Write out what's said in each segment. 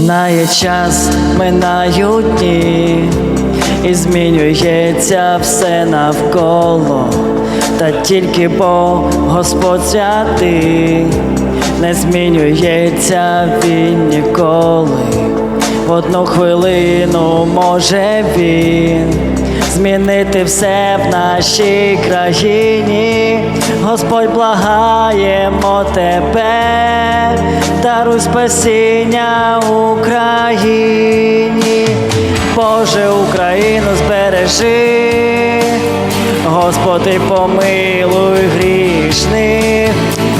Минає час, минають дні, і змінюється все навколо, та тільки Бог Господь святий, не змінюється він ніколи. В одну хвилину може він змінити все в нашій країні. Господь благаємо тебе, даруй спасіння Україні, Боже, Україну збережи, Господи, помилуй грішних,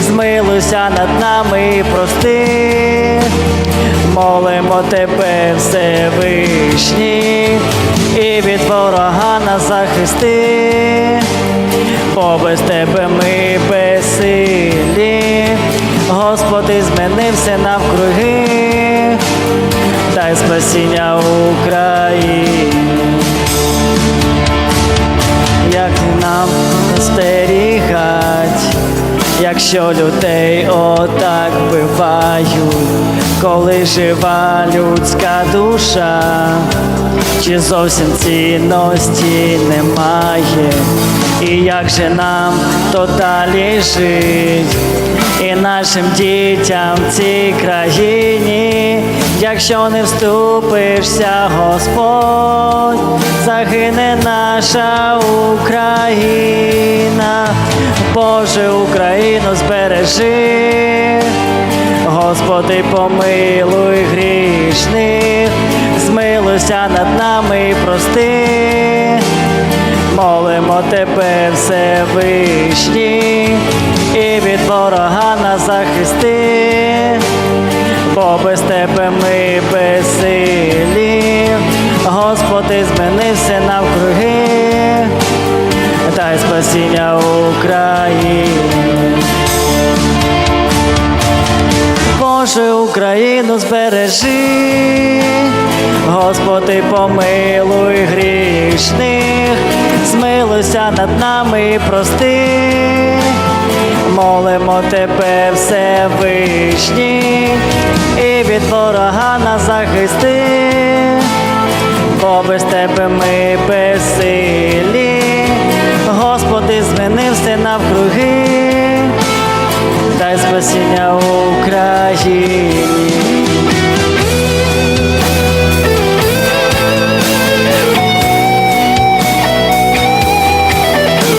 змилуйся над нами і прости. Молимо тебе, Всевишній, захисти, бо без тебе ми безсилі, Господи, змінився навкруги, дай спасіння Україні. Як нам стерігать, якщо людей отак бивають, коли жива людська душа, чи зовсім цінності немає, і як же нам то далі жить, і нашим дітям в цій країні, якщо не вступишся, Господь, загине наша Україна, Боже, Україну збережи, Господи, помилуй грішних, змилуйся над нами прости. Молимо тебе, Всевишній, і від ворога нас захисти, бо без тебе ми безсилі, Господи, змінився навкруги, дай спасіння Україні. Боже, Україну збережи, Господи, помилуй грішних, змилуйся над нами і прости, молимо тебе, Всевишній, і від ворога нас захисти, бо без тебе ми безсилі, Господи, змінився навкруги. Дай спасіння Україні.